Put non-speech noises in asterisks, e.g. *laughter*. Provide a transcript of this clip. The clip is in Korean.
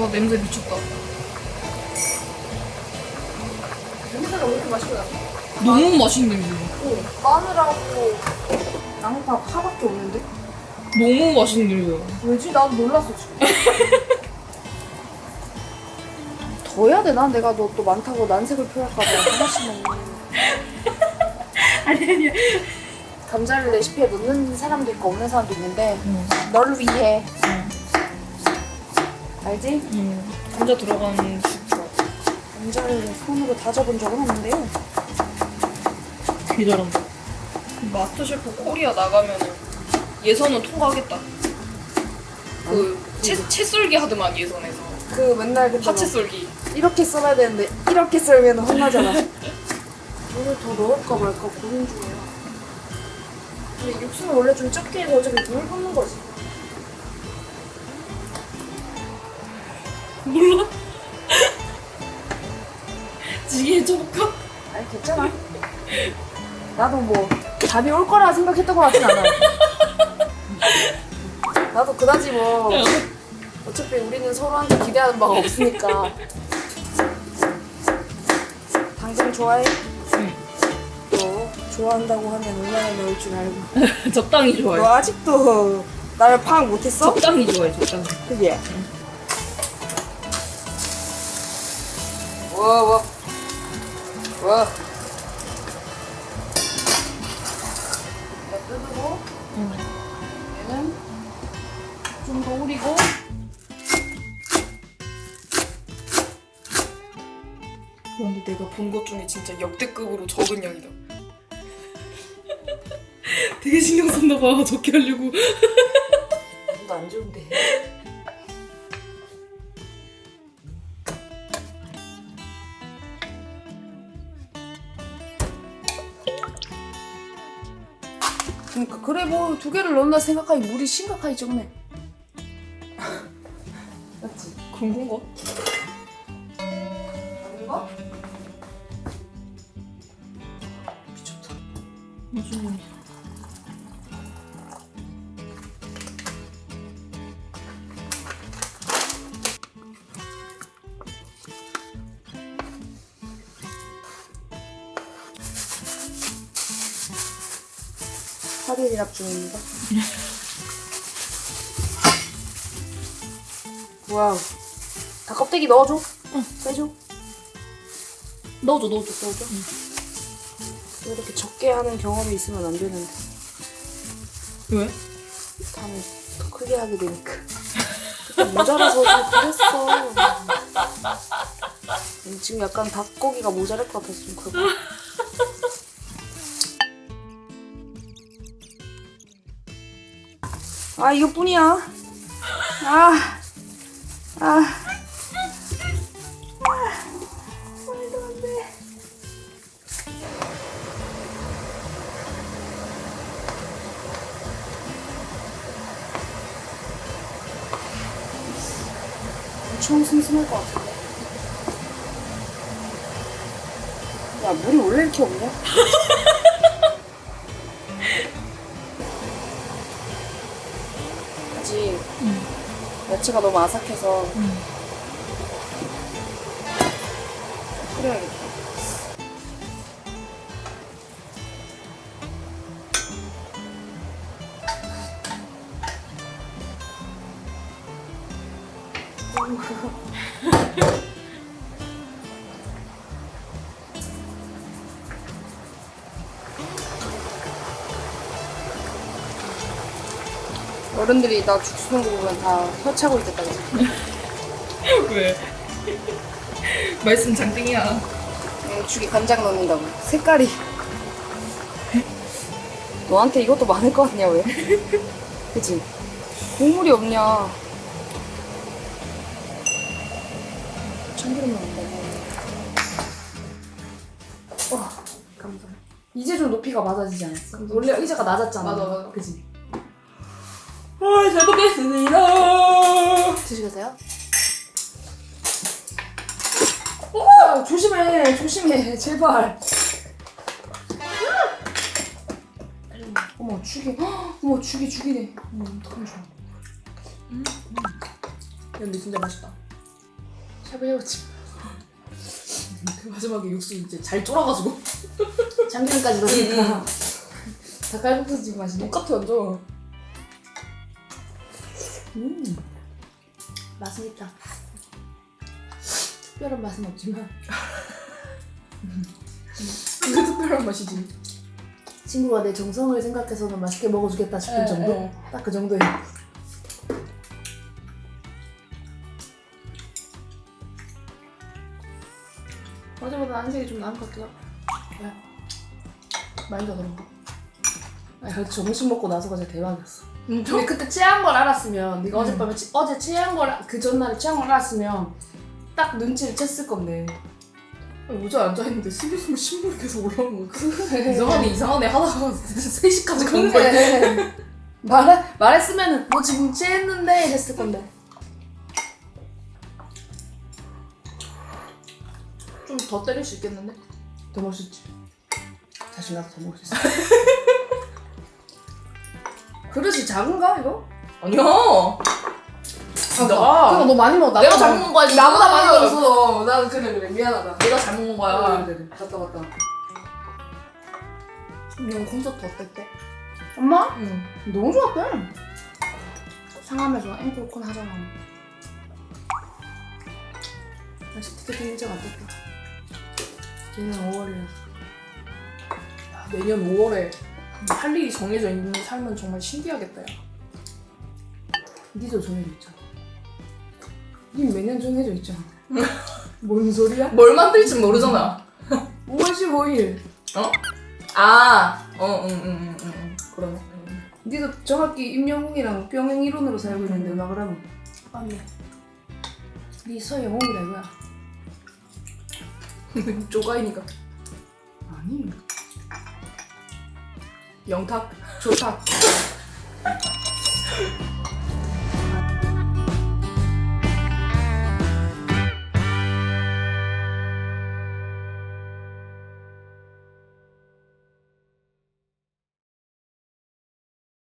와 냄새 미쳤다. 냄새가 왜 이렇게 맛있게 나? 너무 맛있는 냄새. 어, 마늘하고 양파 파밖에 없는데? 너무 맛있는 냄새야. 왜지? 나도 놀랐어 지금. *laughs* 더 해야 되나? 내가 너 또 많다고 난색을 표할까봐 하나씩만. *laughs* 아니 아니. 감자를 레시피에 넣는 사람도 있고 없는 사람도 있는데 응. 너를 위해 응. 알지? 응. 감자 들어간. 감자를 손으로 다져본 적은 없는데요. 잘한다. 마스터셰프 코리아 나가면은 예선은 통과하겠다. 그 채, 채 썰기 하더만 예선에서. 그 맨날 근데 파채 막 썰기. 이렇게 썰어야 되는데 이렇게 썰면 혼나잖아. *laughs* 물을 더 넣을까 말까 고민 중이야. 근데 육수는 원래 좀 적게 해서 어차피 물 붓는 거지. 몰라? 지게 해줘볼까? 아니 괜찮아. 나도 뭐 답이 올 거라 생각했던 것 같진 않아. 나도 그다지 뭐 어차피 우리는 서로한테 기대하는 바가 없으니까. 당장 좋아해? 응. 너 좋아한다고 하면 얼마나 넣을 줄 알고. *laughs* 적당히 너 좋아해. 아직도 나를 파악 못했어? 적당히 좋아해, 적당히. 그게. 와, 와. 와. 자. 근데 내가 본 것 중에 진짜 역대급으로 적은 양이다. 되게 신경 썼나 봐, 적게 하려고. 좀더 안 좋은데. 그러니까 그래 뭐 두 개를 넣는다 생각하니 물이 심각하게 적네. 맞지? 그런 건가? 아닌가? 화대리랍 중입니다. 와우. 다 껍데기 넣어줘. 응. 빼줘. 넣어줘, 넣어줘. 넣어줘. 또 이렇게 적게 하는 경험이 있으면 안 되는데. 왜? 다음에 더 크게 하게 되니까. 모자라서 좀 그랬어. 음, 지금 약간 닭고기가 모자랄 것 같아서 좀 그렇고. 아 이것뿐이야. 아, 아. 엄청 슴슴할 것 같은데. 야 물이 원래 이렇게 없냐? *laughs* 아직 응. 야채가 너무 아삭해서 응. 끓여야겠다. *laughs* 어른들이 나 죽 쓰는 거 보면 다 혀차고 있겠다 그지? 왜? 말씀 장땡이야. 응, 죽이 간장 넣는다고 색깔이 너한테 이것도 많을 것 같냐 왜? *laughs* 그치? 국물이 없냐 참기름 넣는다 와 감사 이제 좀 높이가 맞아지지 않았어? 원래 의자가 낮았잖아 맞아, 맞아. 그치? 아, 잘 먹겠습니다. 드시겠어요? 야, 조심해, 조심해, 제발. 어머, 죽이, 헉, 어머, 죽이, 죽이네. 어머, 어떡하면 좋아. 근데 진짜 맛있다. 샤브샤브집 그 마지막에 육수 이제 잘 쫄아가지고 *laughs* 참기름까지 넣으니까 닭갈국수집 맛이네 똑같아 완전. 음. 맛은 있다 특별한 맛은 없지만 그게 특별한 맛이지. 친구가 내 정성을 생각해서는 맛있게 먹어주겠다 싶은 에, 정도? 에. 딱 그 정도예요 어제보다 안색이 좀 나은 것 같기도 하고 왜? 많이 더 그런가? 아니 그래도 점심 먹고 나서가 진짜 대박이었어 근데 그때 취한 걸 알았으면 네가 음. 어젯밤에 치- 어제 취한 걸그 전날에 취한 걸 알았으면 딱 눈치를 챘을 건데 어제 앉아있는데 스물스물 신물이 계속 올라오는 거야. 이상하네 이상하네 하다가 3시까지 간 거야. 그래. 말 말했으면은 너 지금 취했는데 이랬을 건데. 좀 더 때릴 수 있겠는데? 더 먹을 수 있지. 자신 나서 더 먹을 수 있어. 그릇이 작은가 이거? 아니야. 그러니까 나너 많이 먹었다. 내가 잘 먹는 거야, 지금. 나보다 많이 먹었어. 나는 그래 그래 미안하다. 내가 잘 먹는 거야. 그래 그래. 맞다 맞다. 형 콘서트 어땠대? 엄마? 응. 너무 좋았대. 상암에서 앵콜콘 하잖아. 아직 티켓팅 일정 안 됐다. 얘는 5월이야. 내년 5월에 할 일이 정해져 있는 삶은 정말 신기하겠다. 야. 니도 정해져 있잖아. 니 매년 정해져 있잖아. *laughs* 뭔 소리야? 뭘 만들지 모르잖아. *laughs* 5월 15일. 어? 아, 어, 응, 응, 응, 응, 응. 그러네. 니도 정확히 임영웅이랑 병행 이론으로 살고 있는데 음악을 하노. 맞네. 니 서영웅이다 이거야. *laughs* 조가이니까. 아니. 영탁, 조탁.